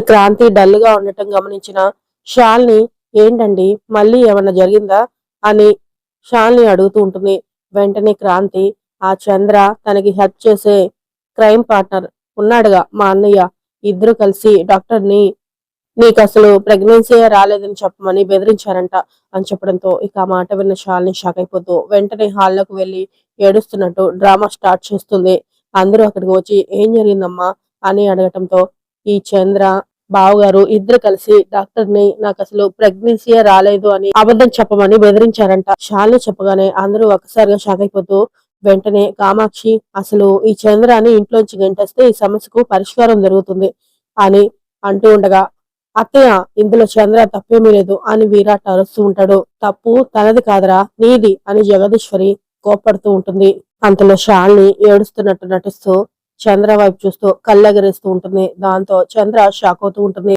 క్రాంతి డల్గా ఉండటం గమనించిన షాల్ని ఏంటండి? మళ్ళీ ఏమన్నా జరిగిందా? అని షాల్ని అడుగుతూ ఉంటుంది. వెంటనే క్రాంతి ఆ చంద్ర తనకి హెల్ప్ చేసే క్రైమ్ పార్ట్నర్ ఉన్నాడుగా మా అన్నయ్య. ఇద్దరు కలిసి డాక్టర్ని నీకు అసలు ప్రెగ్నెన్సీ రాలేదని చెప్పమని బెదిరించారంట అని చెప్పడంతో ఇక ఆ మాట విన్న షాల్ని షాక్ అయిపోతూ వెంటనే హాల్లోకి వెళ్ళి ఏడుస్తున్నట్టు డ్రామా స్టార్ట్ చేస్తుంది. అందరూ అక్కడికి వచ్చి ఏం జరిగిందమ్మా? అని అడగటంతో ఈ చంద్ర బావగారు ఇద్దరు కలిసి డాక్టర్ని నాకు అసలు ప్రెగ్నెన్సీ రాలేదు అని అబద్ధం చెప్పమని బెదిరించారంట. షాల్ని చెప్పగానే అందరూ ఒక్కసారిగా షాక్ అయిపోతూ వెంటనే కామాక్షి అసలు ఈ చంద్రాన్ని ఇంట్లోంచి గంటేస్తే ఈ సమస్యకు పరిష్కారం జరుగుతుంది అని అంటూ ఉండగా అత్తయ్య ఇందులో చంద్ర తప్పేమీ లేదు అని విరాట్ అరుస్తూ ఉంటాడు. తప్పు తనది కాదరా నీది అని జగదీశ్వరి కోపడుతూ ఉంటుంది. అంతలో షాల్ని ఏడుస్తున్నట్టు నటిస్తూ చంద్ర వైపు చూస్తూ కళ్ళెగరేస్తూ ఉంటుంది. దాంతో చంద్ర షాక్ అవుతూ ఉంటుంది.